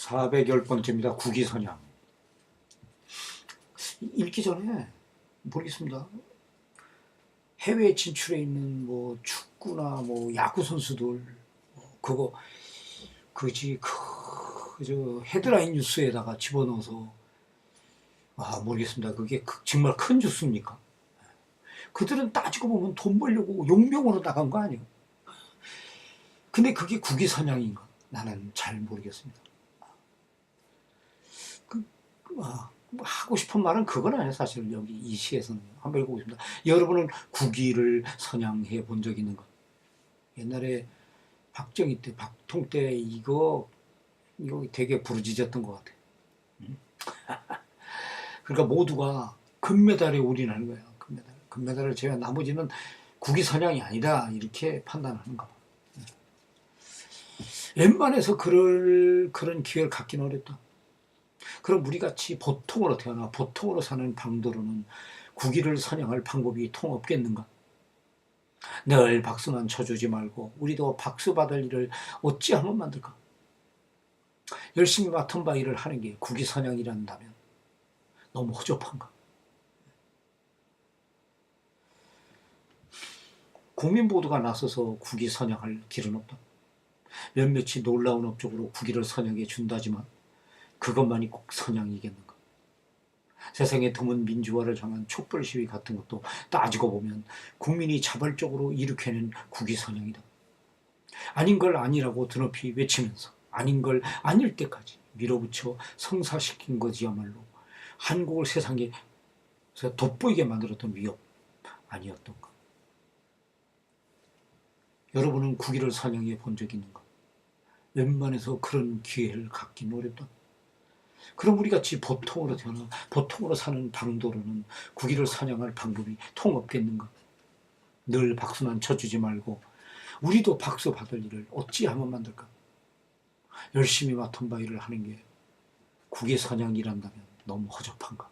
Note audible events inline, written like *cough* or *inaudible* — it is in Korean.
410번째입니다. 국위선양. 읽기 전에 모르겠습니다. 해외 진출해 있는 뭐 축구나 뭐 야구 선수들 뭐 그거 그지 그저 헤드라인 뉴스에다가 집어넣어서 아 모르겠습니다. 그게 그- 정말 큰 뉴스입니까? 그들은 따지고 보면 돈 벌려고 용병으로 나간 거 아니에요? 근데 그게 국위 선양인가? 나는 잘 모르겠습니다. 그, 아, 뭐 하고 싶은 말은 그건 아니에요. 사실 여기 이 시에서는 한번 읽어보겠습니다. 여러분은 국위를 선양해 본 적 있는가? 옛날에 박정희 때, 박통 때 이거 이거 되게 부르짖었던 것 같아요. 음. *laughs* 그러니까 모두가 금메달에 올인하는 거예요. 금메달. 금메달을 제외한 나머지는 국위 선양이 아니다 이렇게 판단하는가 봐. 웬만해서 그럴 그런 기회를 갖기는 어렵다. 그럼 우리같이 보통으로 태어나 보통으로 사는 방도로는 국위를 선양할 방법이 통 없겠는가? 늘 박수만 쳐주지 말고 우리도 박수 받을 일을 어찌하면 만들까? 열심히 맡은 바 일을 하는 게 국위 선양이란다면 너무 허접한가? 국민 모두가 나서서 국위 선양할 길은 없다. 몇몇이 놀라운 업적으로 국위를 선양해 준다지만 그것만이 꼭 선양이겠는가? 세상에 드문 민주화를 향한 촛불 시위 같은 것도 따지고 보면 국민이 자발적으로 일으켜낸 국위 선양이다. 아닌 걸 아니라고 드높이 외치면서 아닌 걸 아닐 때까지 밀어붙여 성사시킨 것이야말로 한국을 세상에 돋보이게 만들었던 위협 아니었던가? 여러분은 국위를 선양해 본 적 있는가? 웬만해서 그런 기회를 갖긴 어렵다. 그럼 우리 같이 보통으로 태어나 보통으로 사는 방도로는 국위를 선양할 방법이 통 없겠는가? 늘 박수만 쳐주지 말고 우리도 박수 받을 일을 어찌 하면 만들까? 열심히 맡은 바 일을 하는 게 국위 선양이란다면 너무 허접한가?